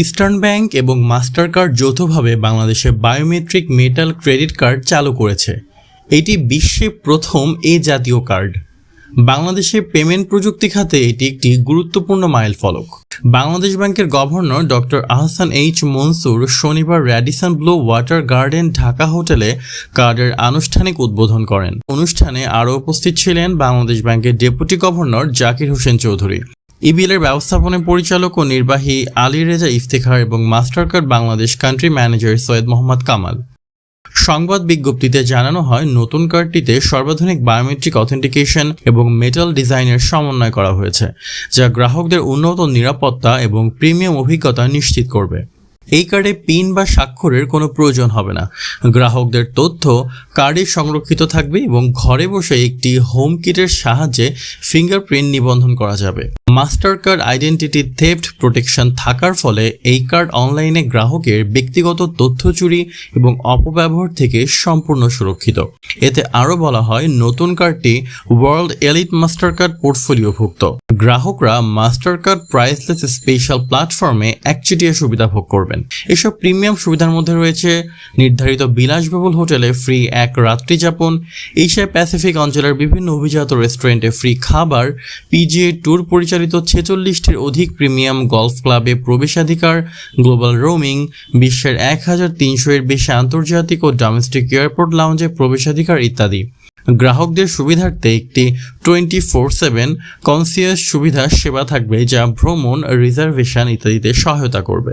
Eastern bank এবং Mastercard যৌথভাবে বাংলাদেশে বায়োমেট্রিক মেটাল ক্রেডিট কার্ড চালু করেছে। এটি বিশ্বে প্রথম এ জাতীয় কার্ড। বাংলাদেশের পেমেন্ট প্রযুক্তি খাতে এটি একটি গুরুত্বপূর্ণ মাইল ফলক। বাংলাদেশ ব্যাংকের governor doctor Ahsan H Mansur শনিবার Radisson Blu Water Garden Dhaka হোটেলে কার্ডের আনুষ্ঠানিক উদ্বোধন করেন। অনুষ্ঠানে আরও উপস্থিত ছিলেন বাংলাদেশ ব্যাংকের ডেপুটি গভর্নর জাকির হোসেন চৌধুরী। ইবিলের ব্যবস্থাপনা পরিচালক ও নির্বাহী আলী রেজা ইফতেখার এবং Mastercard Bangladesh country manager Syed Mohammad Kamal. সংবাদ বিজ্ঞপ্তিতে জানানো হয়, নতুন কার্ডটিতে সর্বাধুনিক বায়োমেট্রিক অথেন্টিকেশন এবং মেটাল ডিজাইনের সমন্বয় করা হয়েছে, যা গ্রাহকদের উন্নত নিরাপত্তা এবং প্রিমিয়াম অভিজ্ঞতা নিশ্চিত করবে। এই কার্ডে পিন বা স্বাক্ষরের কোনো প্রয়োজন হবে না। গ্রাহকদের তথ্য কার্ডে সংরক্ষিত থাকবে এবং ঘরে বসে একটি হোম কিটের সাহায্যে ফিঙ্গারপ্রিন্ট নিবন্ধন করা যাবে। Mastercard identity theft protection থাকার ফলে এই কার্ড অনলাইনে গ্রাহকের ব্যক্তিগত তথ্য চুরি এবং অপব্যবহার থেকে সম্পূর্ণ সুরক্ষিত। এতে আরও বলা হয়, নতুন কার্ডটি ওয়ার্ল্ড এলিট মাস্টার কার্ড পোর্টফোলিওভুক্ত। গ্রাহকরা মাস্টার কার্ড প্রাইসলেস স্পেশাল প্ল্যাটফর্মে একচেটিয়া সুবিধা ভোগ করবেন এসব প্রিমিয়াম সুবিধার মধ্যে রয়েছে নির্ধারিত বিলাসবহুল হোটেলে ফ্রি এক রাত্রি যাপন, এশিয়া প্যাসিফিক অঞ্চলের বিভিন্ন অভিজাত রেস্টুরেন্টে ফ্রি খাবার পিজিএ ট্যুর পরিচালিত ছেচল্লিশটির অধিক প্রিমিয়াম গলফ ক্লাবে প্রবেশাধিকার গ্লোবাল রোমিং বিশ্বের এক হাজার তিনশো এর বেশি আন্তর্জাতিক ও ডোমেস্টিক এয়ারপোর্ট লাউঞ্জে প্রবেশাধিকার ইত্যাদি। গ্রাহকদের সুবিধার্থে একটি টোয়েন্টি ফোর সেভেন কনসিয়াস সুবিধা সেবা থাকবে যা ভ্রমণ রিজার্ভেশন ইত্যাদিতে সহায়তা করবে।